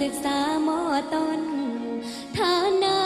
ศึกษามอต้นฐานะ